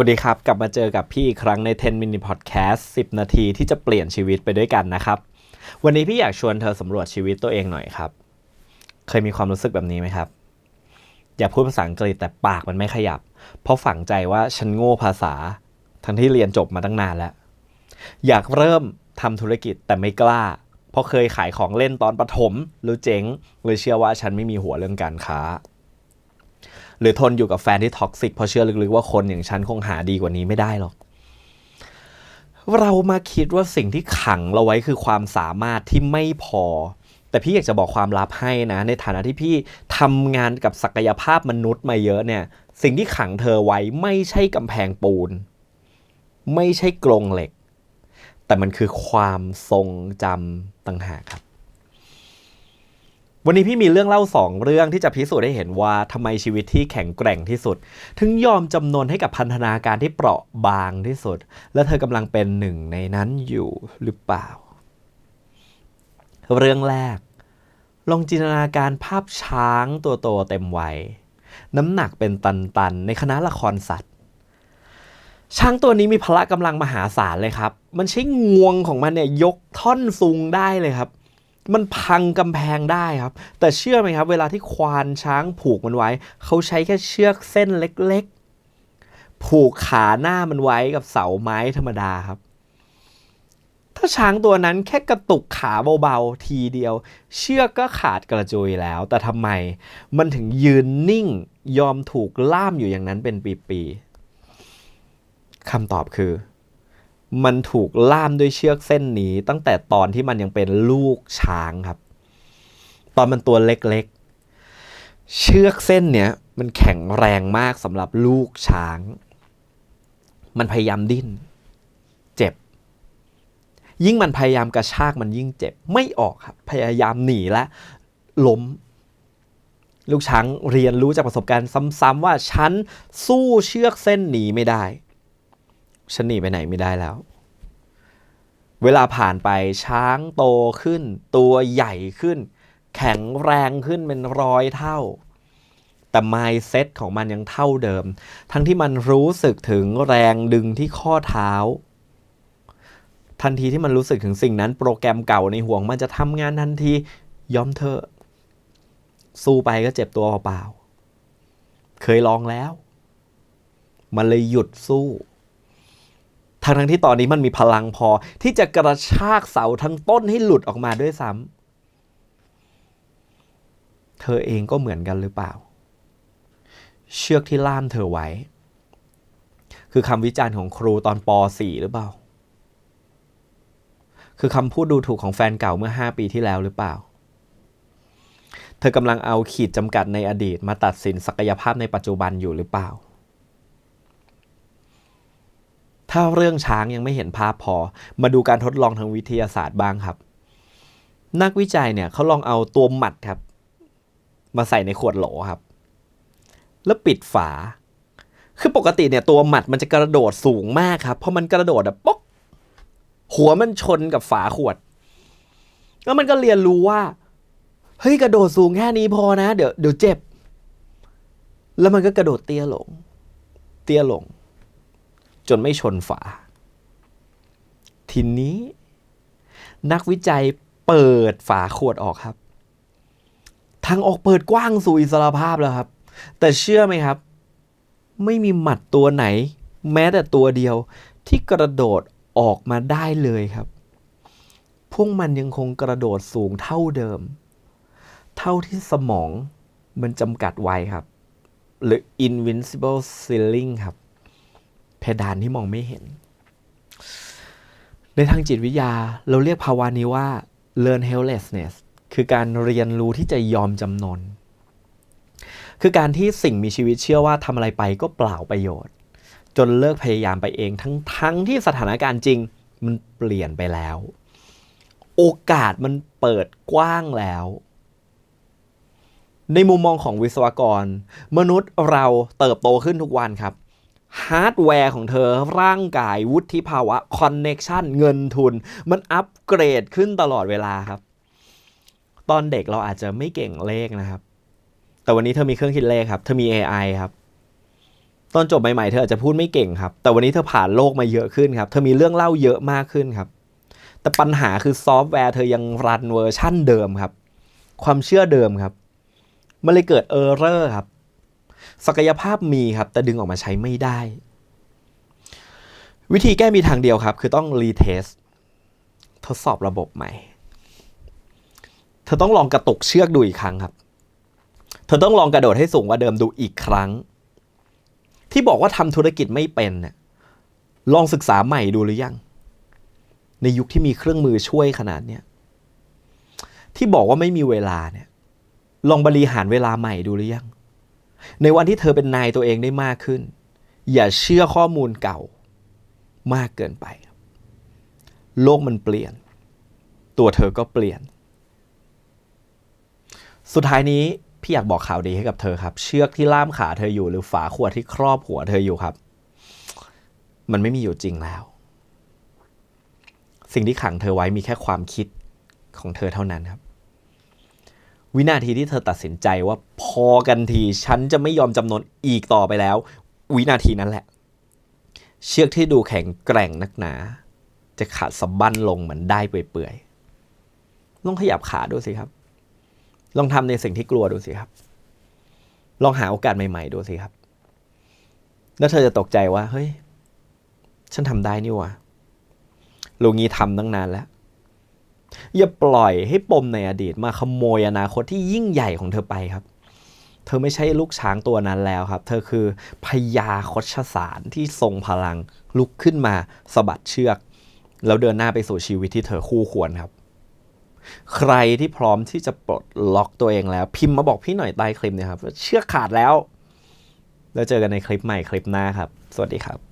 วัสดีครับ กลับมาเจอกับพี่อีกครั้งใน 10 Minute Podcast 10 นาทีที่จะเปลี่ยนชีวิตไปด้วยกันนะครับ วันนี้พี่อยากชวนเธอสำรวจชีวิตตัวเองหน่อยครับ เคยมีความรู้สึกแบบนี้ไหมครับ อยากพูดภาษาอังกฤษแต่ปากมันไม่ขยับ เพราะฝังใจว่าฉันโง่ภาษา ทั้งที่เรียนจบมาตั้งนานแล้ว อยากเริ่มทำธุรกิจแต่ไม่กล้า เพราะเคยขายของเล่นตอนประถมหรือเจ๋งเลยเชื่อว่าฉันไม่มีหัวเรื่องการค้า หรือทนอยู่กับแฟนที่ท็อกซิกเพราะเชื่อลึกๆว่าคนอย่างฉันคงหาดีกว่านี้ไม่ได้หรอก เรามาคิดว่าสิ่งที่ขังเราไว้คือความสามารถที่ไม่พอ แต่พี่อยากจะบอกความลับให้นะ ในฐานะที่พี่ทำงานกับศักยภาพมนุษย์มาเยอะเนี่ย สิ่งที่ขังเธอไว้ไม่ใช่กำแพงปูน ไม่ใช่กรงเหล็ก แต่มันคือความทรงจำต่างหากครับ วันนี้พี่มีเรื่องเล่าสองเรื่องที่จะพิสูจน์ให้เห็นว่าทำไมชีวิตที่แข็งแกร่งที่สุด ถึงยอมจำนนให้กับพันธนาการที่เปราะบางที่สุด และเธอกำลังเป็นหนึ่งในนั้นอยู่หรือเปล่า เรื่องแรก ลองจินตนาการภาพช้างตัวโตเต็มวัยน้ำหนักเป็นตันๆ ในคณะละครสัตว์ ช้างตัวนี้มีพละกำลังมหาศาลเลยครับ มันใช้งวงของมันเนี่ยยกท่อนซุงได้เลยครับ มันพังกำแพงได้ครับ แต่เชื่อไหมครับ เวลาที่ควานช้างผูกมันไว้ เขาใช้แค่เชือกเส้นเล็กๆ ผูกขาหน้ามันไว้กับเสาไม้ธรรมดาครับ ถ้าช้างตัวนั้นแค่กระตุกขาเบาๆ ทีเดียว เชือกก็ขาดกระจุยแล้ว แต่ทำไมมันถึงยืนนิ่งยอมถูกล่ามอยู่อย่างนั้นเป็นปีๆคำตอบคือ มันถูกล่ามด้วยเชือกเส้นนี้ ตั้งแต่ตอนที่มันยังเป็นลูกช้างครับ ตอนมันตัวเล็กๆ เชือกเส้นเนี้ยมันแข็งแรงมากสำหรับลูกช้าง มันพยายามดิ้น เจ็บ ยิ่งมันพยายามกระชากมันยิ่งเจ็บไม่ออกครับ พยายามหนีและล้มลูกช้างเรียนรู้จากประสบการณ์ซ้ำๆว่าฉันสู้เชือกเส้นหนีไม่ได้ ฉันหนีไปไหนไม่ได้แล้ว เวลาผ่านไปช้างโตขึ้น ตัวใหญ่ขึ้น แข็งแรงขึ้นเป็นร้อยเท่า แต่ mindset ของมันยังเท่าเดิม ทั้งที่มันรู้สึกถึงแรงดึงที่ข้อเท้า ทันทีที่มันรู้สึกถึงสิ่งนั้น โปรแกรมเก่าในห่วงมันจะทำงานทันทียอมเถอะสู้ไปก็เจ็บตัวเปล่า เคยลองแล้ว มันเลยหยุดสู้ ทั้งทั้งที่ตอนนี้มันมีพลังพอที่จะกระชากเสาทั้งต้นให้หลุดออกมาด้วยซ้ำเธอเองก็เหมือนกันหรือเปล่า เชือกที่ล่ามเธอไว้ คือคำวิจารณ์ของครูตอนป .4 หรือเปล่า คือคำพูดดูถูกของแฟนเก่าเมื่อ 5 ปีที่แล้วหรือเปล่า เธอกำลังเอาขีดจำกัดในอดีตมาตัดสินศักยภาพในปัจจุบันอยู่หรือเปล่า ถ้าเรื่องช้างยังไม่เห็นภาพพอ มาดูการทดลองทางวิทยาศาสตร์บ้างครับ นักวิจัยเนี่ยเขาลองเอาตัวหมัดครับ มาใส่ในขวดโหลครับ แล้วปิดฝา คือปกติเนี่ยตัวหมัดมันจะกระโดดสูงมากครับเพราะมันกระโดดอะป๊อกหัวมันชนกับฝาขวด แล้วมันก็เรียนรู้ว่าเฮ้ยกระโดดสูงแค่นี้พอนะ เดี๋ยวเดี๋ยวเจ็บ แล้วมันก็กระโดดเตี้ยลง เตี้ยลง จนไม่ชนฝา ทีนี้ นักวิจัยเปิดฝาขวดออกครับทางออกเปิดกว้างสู่อิสรภาพแล้วครับ แต่เชื่อไหมครับ ไม่มีหมัดตัวไหน แม้แต่ตัวเดียวที่กระโดดออกมาได้เลยครับ พวกมันยังคงกระโดดสูงเท่าเดิม เท่าที่สมองมันจำกัดไว้ครับ หรือ invincible ceiling ครับ เพดานที่มองไม่เห็น ในทางจิตวิทยาเราเรียกภาวะนี้ว่า learn helplessness คือการเรียนรู้ที่จะยอมจำนน คือการที่สิ่งมีชีวิตเชื่อว่าทำอะไรไปก็เปล่าประโยชน์ จนเลิกพยายามไปเองทั้งทั้งที่สถานการณ์จริงมันเปลี่ยนไปแล้ว โอกาสมันเปิดกว้างแล้วในมุมมองของวิศวกร มนุษย์เราเติบโตขึ้นทุกวันครับ ฮาร์ดแวร์ของเธอร่างกายวุฒิภาวะคอนเน็ชันเงินทุน มันอัปเกรดขึ้นตลอดเวลาครับ ตอนเด็กเราอาจจะไม่เก่งเลขนะครับ แต่วันนี้เธอมีเครื่องคิดเลขครับ เธอมี AI ครับ ตอนจบใหม่ๆเธออาจจะพูดไม่เก่งครับ แต่วันนี้เธอผ่านโลกมาเยอะขึ้นครับ เธอมีเรื่องเล่าเยอะมากขึ้นครับ แต่ปัญหาคือซอฟต์แวร์เธอยังรันเวอร์ชั่นเดิมครับ ความเชื่อเดิมครับ มันเลยเกิดเออร์เรอร์ครับ ศักยภาพมีครับ แต่ดึงออกมาใช้ไม่ได้ วิธีแก้มีทางเดียวครับ คือต้องรีเทสทดสอบระบบใหม่ เธอต้องลองกระตุกเชือกดูอีกครั้งครับ เธอต้องลองกระโดดให้สูงกว่าเดิมดูอีกครั้ง ที่บอกว่าทำธุรกิจไม่เป็นเนี่ยลองศึกษาใหม่ดูหรือยัง ในยุคที่มีเครื่องมือช่วยขนาดเนี้ยที่บอกว่าไม่มีเวลาเนี่ย ลองบริหารเวลาใหม่ดูหรือยัง ในวันที่เธอเป็นนายตัวเองได้มากขึ้น อย่าเชื่อข้อมูลเก่ามากเกินไป โลกมันเปลี่ยน ตัวเธอก็เปลี่ยน สุดท้ายนี้พี่อยากบอกข่าวดีให้กับเธอครับ เชือกที่ล่ามขาเธออยู่หรือฝาขวดที่ครอบหัวเธออยู่ครับ มันไม่มีอยู่จริงแล้ว สิ่งที่ขังเธอไว้มีแค่ความคิดของเธอเท่านั้นครับ วินาทีที่เธอตัดสินใจว่าพอกันที ฉันจะไม่ยอมจำนนอีกต่อไปแล้ว วินาทีนั้นแหละ เชือกที่ดูแข็งแกร่งนักหนา จะขาดสะบั้นลงเหมือนได้เปื่อยๆลองขยับขาดูสิครับ ลองทำในสิ่งที่กลัวดูสิครับ ลองหาโอกาสใหม่ ๆ ดูสิครับ แล้วเธอจะตกใจว่า เฮ้ย ฉันทำได้นี่วะลุงงี้ทำตั้งนานแล้ว อย่าปล่อยให้ปมในอดีตมาขโมยอนาคตที่ยิ่งใหญ่ของเธอไปครับ เธอไม่ใช่ลูกช้างตัวนั้นแล้วครับ เธอคือพญาคชสารที่ทรงพลังลุกขึ้นมาสะบัดเชือก แล้วเดินหน้าไปสู่ชีวิตที่เธอคู่ควรครับ ใครที่พร้อมที่จะปลดล็อกตัวเองแล้ว พิมพ์มาบอกพี่หน่อยใต้คลิปนะครับว่าเชือกขาดแล้ว แล้วเจอกันในคลิปใหม่คลิปหน้าครับ สวัสดีครับ